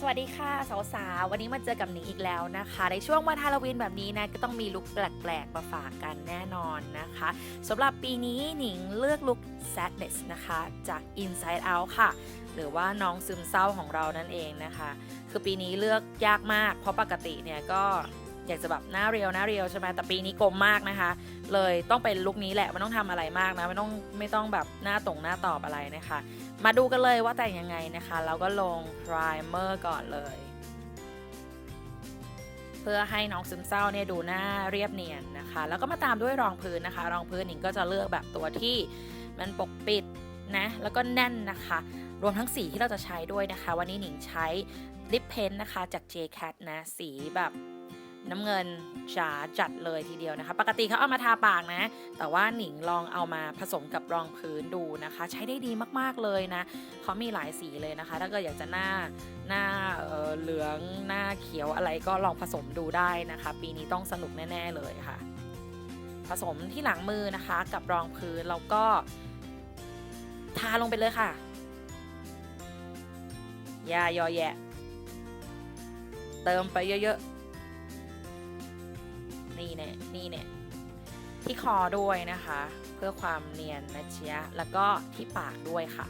สวัสดีค่ะสาวๆวันนี้มาเจอกับหนิงอีกแล้วนะคะ ในช่วงวันฮาโลวีนแบบนี้นะก็ต้องมีลุคแปลกๆมาฝากกันแน่นอนนะคะสำหรับปีนี้หนิงเลือกลุค sadness นะคะ จาก inside out ค่ะ หรือว่าน้องซึมเศร้าของเรานั่นเองนะคะ คือปีนี้เลือกยากมาก เพราะปกติเนี่ยก็ อยากจะแบบหน้าเรียวหน้าเรียวใช่ไหมแต่ปีนี้กลมมากนะคะ เลยต้องเป็นลุคนี้แหละไม่ต้องทำอะไรมากนะไม่ต้องไม่ต้องแบบหน้าตรงหน้าตอบอะไรนะคะ มาดูกันเลยว่าแต่งยังไงนะคะเราก็ลง primer ก่อนเลย เพื่อให้น้องซึมเศร้าเนี่ยดูหน้าเรียบเนียนนะคะ แล้วก็มาตามด้วยรองพื้นนะคะ รองพื้นหนิงก็จะเลือกแบบตัวที่มันปกปิดนะแล้วก็แน่นนะคะ รวมทั้งสีที่เราจะใช้ด้วยนะคะ วันนี้หนิงใช้ลิปเพนนะคะจาก JCat นะสีแบบ น้ำเงินจ๋าจัดเลยทีเดียวนะคะ ปกติเขาเอามาทาปากนะ แต่ว่าหนิงลองเอามาผสมกับรองพื้นดูนะคะ ใช้ได้ดีมากๆเลยนะเขามีหลายสีเลยนะคะ ถ้าเกิดอยากจะหน้าหน้าเอ่อเหลืองหน้าเขียวอะไรก็ลองผสมดูได้นะคะ ปีนี้ต้องสนุกแน่ ๆเลยค่ะ ผสมที่หลังมือนะคะกับรองพื้นแล้วก็ ทาลงไปเลยค่ะอย่ายอแยะ เติมไปเยอะๆ นี่เนี่ยนี่เนี่ยที่คอด้วยนะคะ เพื่อความเนียนนะเชียแล้วก็ที่ปากด้วยค่ะ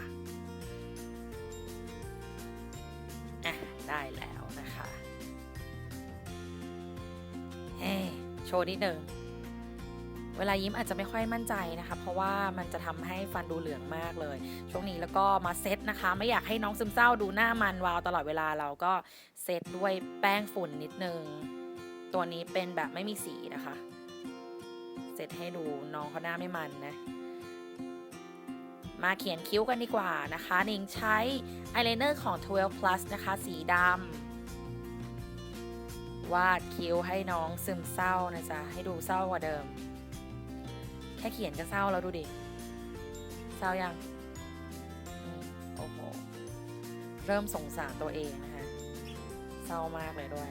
อะได้แล้วนะคะเฮ้โชว์นิดนึงเวลายิ้มอาจจะไม่ค่อยมั่นใจนะคะ เพราะว่ามันจะทำให้ฟันดูเหลืองมากเลย ช่วงนี้แล้วก็มาเซตนะคะ ไม่อยากให้น้องซึมเศร้าดูหน้ามันวาวตลอดเวลาเราก็เซตด้วยแป้งฝุ่นนิดนึง ตัวนี้เป็นแบบไม่มีสีนะคะ เสร็จให้ดูน้องเขาหน้าไม่มันนะ มาเขียนคิ้วกันดีกว่านะคะ นิงใช้อายไลเนอร์ของ 12 plus นะคะ สีดำวาดคิ้วให้น้องซึมเศร้านะจ๊ะ ให้ดูเศร้ากว่าเดิม แค่เขียนก็เศร้าแล้วดูดิ เศร้ายังโอ้โห เริ่มสงสารตัวเองนะคะ เศร้ามากเลยด้วย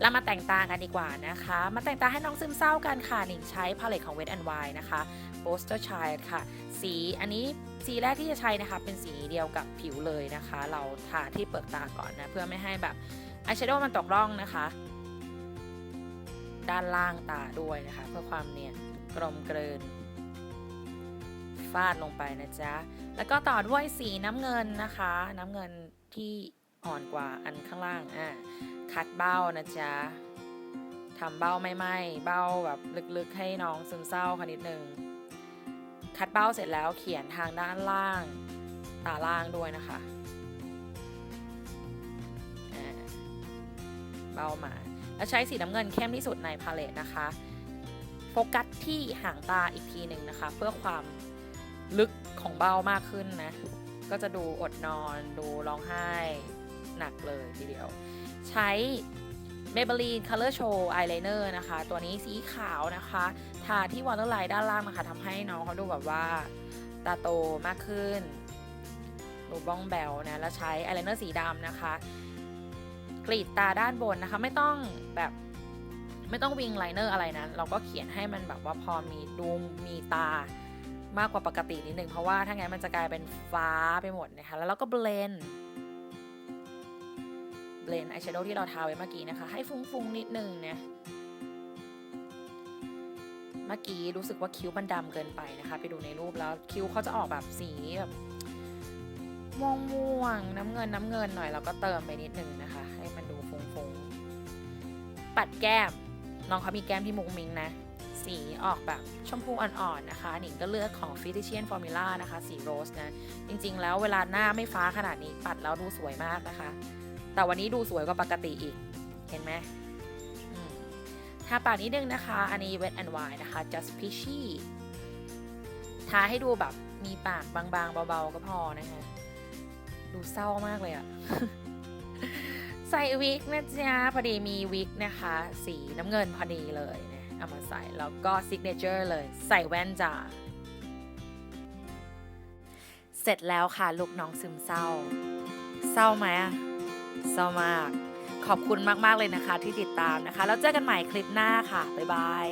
เรามาแต่งตากันดีกว่านะคะ มาแต่งตาให้น้องซึมเศร้ากันค่ะ หนิงใช้พาเลตของ Wet n Wild นะคะ Poster Child ค่ะ สีอันนี้สีแรกที่จะใช้นะคะเป็นสีเดียวกับผิวเลยนะคะ เราทาที่เปลือกตาก่อนนะ เพื่อไม่ให้แบบอายแชโดว์มันตกร่องนะคะ ด้านล่างตาด้วยนะคะ เพื่อความเนียนกลมเกลืนฟาดลงไปนะจ๊ะ แล้วก็ต่อด้วยสีน้ำเงินนะคะ น้ำเงินที่ อ่อนกว่าอันข้างล่างอะคัดเบ้านะจ๊ะทำเบ้าไม่ไหมเบ้าแบบลึกๆให้น้องซึมเศร้าค่ะนิดนึงคัดเบ้าเสร็จแล้วเขียนทางด้านล่างตาล่างด้วยนะคะอ่าเบ้ามาแล้วใช้สีน้ำเงินเข้มที่สุดในพาเลตนะคะ โฟกัสที่หางตาอีกทีหนึ่งนะคะ เพื่อความลึกของเบ้ามากขึ้นนะ ก็จะดูอดนอน ดูร้องไห้ หนักเลยทีเดียว ใช้ Maybelline Color Show Eyeliner นะคะ ตัวนี้สีขาวนะคะ ทาที่ waterline ด้านล่างนะคะทำให้น้องเขาดูแบบว่า ตาโตมากขึ้นดูบ้องแบวนะ แล้วใช้ eyeliner สีดำนะคะ กรีดตาด้านบนนะคะ ไม่ต้องแบบไม่ต้องวิงไลเนอร์อะไรนะ เราก็เขียนให้มันแบบว่าพอมีดูมีตามากกว่าปกตินิดนึง เพราะว่าถ้างั้นมันจะกลายเป็นฟ้าไปหมดนะคะ แล้วเราก็เบลน เลนอายแชโดว์ที่เราทาไว้เมื่อกี้นะคะ ให้ฟุ้งๆนิดนึงเนะเมื่อกี้รู้สึกว่าคิ้วมันดำเกินไปนะคะ ไปดูในรูปแล้วคิ้วเขาจะออกแบบสีแบบม่วงม่วงๆน้ำเงินน้ำเงินหน่อยแล้วก็เติมไปนิดนึงนะคะ ให้มันดูฟุ้งๆปัดแก้มน้องเขามีแก้มที่มุ้งมิงนะ สีออกแบบชมพูอ่อนๆนะคะ หนิงก็เลือกของ f i t i c i a n Formula นะคะ สีโรสนะ จริงๆ แล้วเวลาหน้าไม่ฟ้าขนาดนี้ปัดแล้วดูสวยมากนะคะ แต่วันนี้ดูสวยกว่าปกติอีก เห็นไหมทาปากนิดนึงนะคะ อันนี้ Wet n Wild นะคะ Just Peachy ทาให้ดูแบบมีปากบางๆ เบาๆ ก็พอนะคะ ดูเศร้ามากเลยอะใส่วิกนะจ๊ะ พอดีมีวิกนะคะ สีน้ำเงินพอดีเลยนะเอามาใส่ แล้วก็ซิกเนเจอร์เลย ใส่แว่นจ้าเสร็จแล้วค่ะ ลูกน้องซึมเศร้า เศร้าไหมอะ เศร้ามาก ขอบคุณมาก ๆ เลยนะคะที่ติดตามนะคะ แล้วเจอกันใหม่คลิปหน้าค่ะ บ๊ายบาย